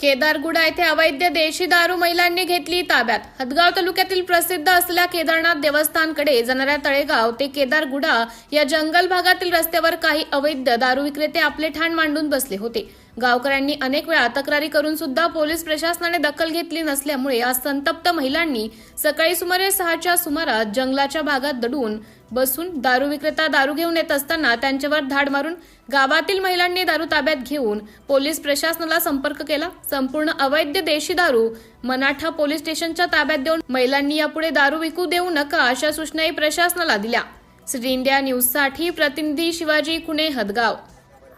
केदारगुडा येथे अवैध देशी दारू महिलांनी घेतली ताब्यात. हदगाव तालुक्यातील प्रसिद्ध असलेल्या केदारनाथ देवस्थानकडे जाणाऱ्या तळेगाव ते केदारगुडा या जंगल भागातील रस्त्यावर काही अवैध दारू विक्रेते आपले ठाण मांडून बसले होते. गावकऱ्यांनी अनेक वेळा तक्रारी करून सुद्धा पोलीस प्रशासनाने दखल घेतली नसल्यामुळे आज संतप्त महिलांनी सकाळी सुमारे सहाच्या सुमारास जंगलाच्या भागात दडून बसून दारू विक्रेता दारू घेऊन येत असताना त्यांच्यावर धाड मारून गावातील महिलांनी दारू ताब्यात घेऊन पोलीस प्रशासनाला संपर्क केला. संपूर्ण अवैध देशी दारू मनाठा पोलीस स्टेशनच्या ताब्यात देऊन महिलांनी यापुढे दारू विकू देऊ नका अशा सूचनाही प्रशासनाला दिल्या. श्री इंडिया न्यूजसाठी प्रतिनिधी शिवाजी कुणे हदगाव.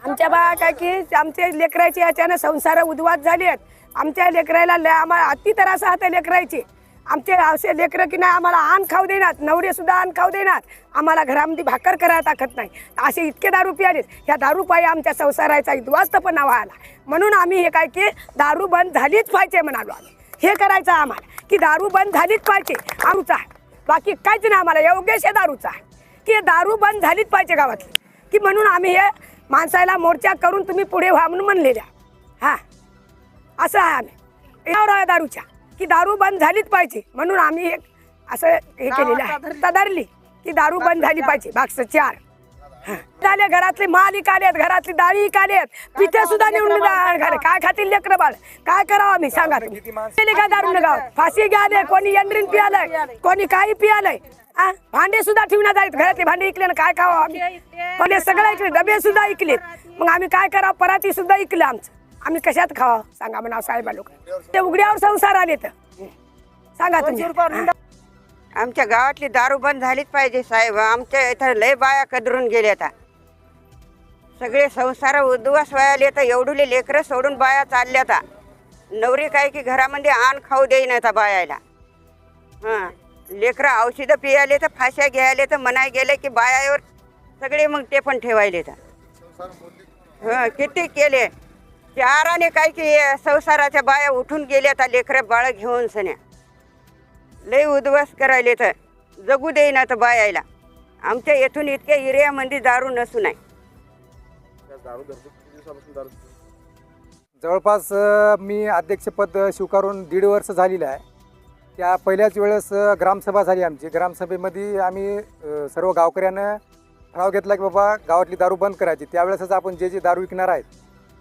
आमच्या बा काय की आमच्या लेकराचे याच्यानं संसार उद्वात झाले आहेत. आमच्या लेकराला लय आम्हाला अति त्रास आहे लेकरायची. आमचे असे लेकरं की नाही आम्हाला आण खाऊ देणार नवरेसुद्धा आण खाऊ देणार. आम्हाला घरामध्ये भाकर करायला टाकत नाही. असे इतके दारू पियालेत. ह्या दारूपायी आमच्या संसाराचा उद्ध्वस्तपणा व्हायला. म्हणून आम्ही हे काय की दारू बंद झालीच पाहिजे म्हणालो आम्ही. हे करायचं आम्हाला. की दारू बंद झालीच पाहिजे दारूचा आहे बाकी काहीच नाही आम्हाला योग्यच दारूचा. आहे की दारू बंद झालीच पाहिजे गावातली. की म्हणून आम्ही हे माणसाला मोर्चा करून तुम्ही पुढे व्हा म्हणून म्हणलेल्या. हां. असं आहे आम्ही. दारूच्या. की दारू बंद झालीच पाहिजे. म्हणून आम्ही एक असं हे केलेलं आहे. तदारली की दारू बंद झाली पाहिजे. बाक्स चार. झाले घरातले माल आलेत घरातली डाळी आलेत पिठे सुद्धा नेऊन. काय खातील लेकर बाळ? काय करावं आम्ही? सांगा तुम्ही. का दारू गावात फाशी घ्याले कोणी यंड्रीन पियालय. कोणी काही पियालय. हा? भांडे सुद्धा ठेवण्यात आहेत घरातले भांडे इकले ना काय खावं आम्ही? पण हे सगळं ऐकले डबे सुद्धा ऐकलेत मग आम्ही काय करावं? पराती सुद्धा ऐकलं आमचं. आम्ही कशात खावं? सांगा म्हणा साहेबा लोक ते उघड्यावर संसार आले तर. सांगा तुम्ही. आमच्या गावातली दारू बंद झालीच पाहिजे साहेब. आमच्या इथं लय बाया कदरून गेल्या आता. सगळे संसार उद्ध्वस व्हायला तर एवढुले लेकरं सोडून बाया चालल्या आता. नवरी काय की घरामध्ये आण खाऊ देईन आता बायाला. हां. लेकरं औषधं पियाले तर फाश्या घ्यायले तर मनाय गेले की बायावर सगळे मग ते पण ठेवायले तर. हं किती केले? चाराने काय की संसाराच्या बाया उठून गेल्या आता लेकरं बाळ घेऊन सन्या लय उद्ध्वस्त करायले तर जगू देईना तर बायायला आमच्या येथून इतक्या एरियामध्ये दारू नसू नाही जवळपास मी अध्यक्षपद स्वीकारून दीड वर्ष झालेलं आहे. त्या पहिल्याच वेळेस ग्रामसभा झाली आमची. ग्रामसभेमध्ये आम्ही सर्व गावकऱ्यानं ठराव घेतला की बाबा गावातली दारू बंद करायची. त्यावेळेसच आपण जे जे दारू विकणार आहेत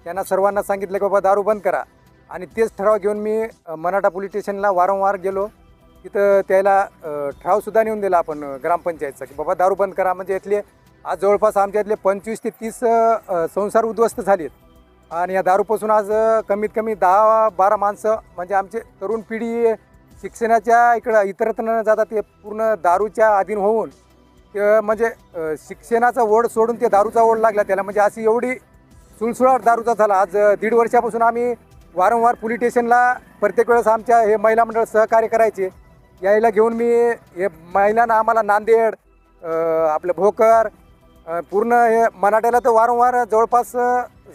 त्यांना सर्वांना सांगितलं की बाबा दारू बंद करा. आणि तेच ठराव घेऊन मी मराठा पोलीस स्टेशनला वारंवार गेलो. तिथं त्याला ठरावसुद्धा नेऊन दिला आपण ग्रामपंचायतचा की बाबा दारू बंद करा. म्हणजे इथले आज जवळपास आमच्या इथले पंचवीस ते तीस संसार उद्ध्वस्त झाले आहेत आणि या दारूपासून आज कमीत कमी दहा बारा माणसं म्हणजे आमचे तरुण पिढी शिक्षणाच्या इकडं इतरत्र न जाता ते पूर्ण दारूच्या अधीन होऊन ते म्हणजे शिक्षणाचा ओढ सोडून ते दारूचा ओढ लागला त्याला. म्हणजे अशी एवढी सुळसुळाट दारूचा झाला. आज दीड वर्षापासून आम्ही वारंवार पोलीस स्टेशनला प्रत्येक वेळेस आमच्या हे महिला मंडळ सहकार्य करायचे. यायला घेऊन मी हे महिलांना आम्हाला नांदेड आपलं भोकर पूर्ण हे मराठ्याला तर वारंवार जवळपास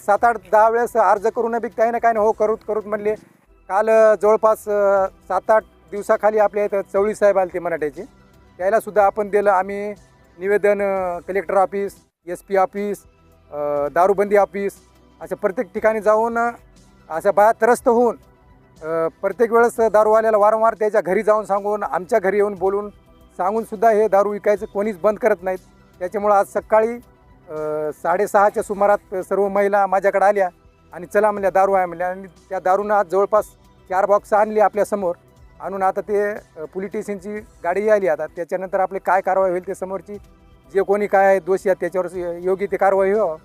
सात आठ दहा वेळेस अर्ज करून बी काही ना काही ना हो करूत करूत म्हणले. काल जवळपास सात आठ दिवसाखाली आपल्या इथं चवळी साहेब आले ते मराठ्याचे. त्याला सुद्धा आपण दिलं. आम्ही निवेदन collector office S P office दारूबंदी ऑफिस अशा प्रत्येक ठिकाणी जाऊन अशा बाया त्रस्त होऊन प्रत्येक वेळेस दारूवाल्याला वारंवार त्याच्या घरी जाऊन सांगून आमच्या घरी येऊन बोलून सांगूनसुद्धा हे दारू विकायचं कोणीच बंद करत नाहीत. त्याच्यामुळं आज सकाळी साडेसहाच्या सुमारात सर्व महिला माझ्याकडे आल्या आणि चला म्हणल्या दारू आहे म्हणल्या. आणि त्या दारूनं आज जवळपास चार बॉक्स आणली आपल्यासमोर आणून आता ते अ, स्टेशनची गाडी आली आता. त्याच्यानंतर आपली काय कारवाई होईल ते समोरची जे कोणी काय दोषी आहेत त्याच्यावर योग्य ते कारवाई हो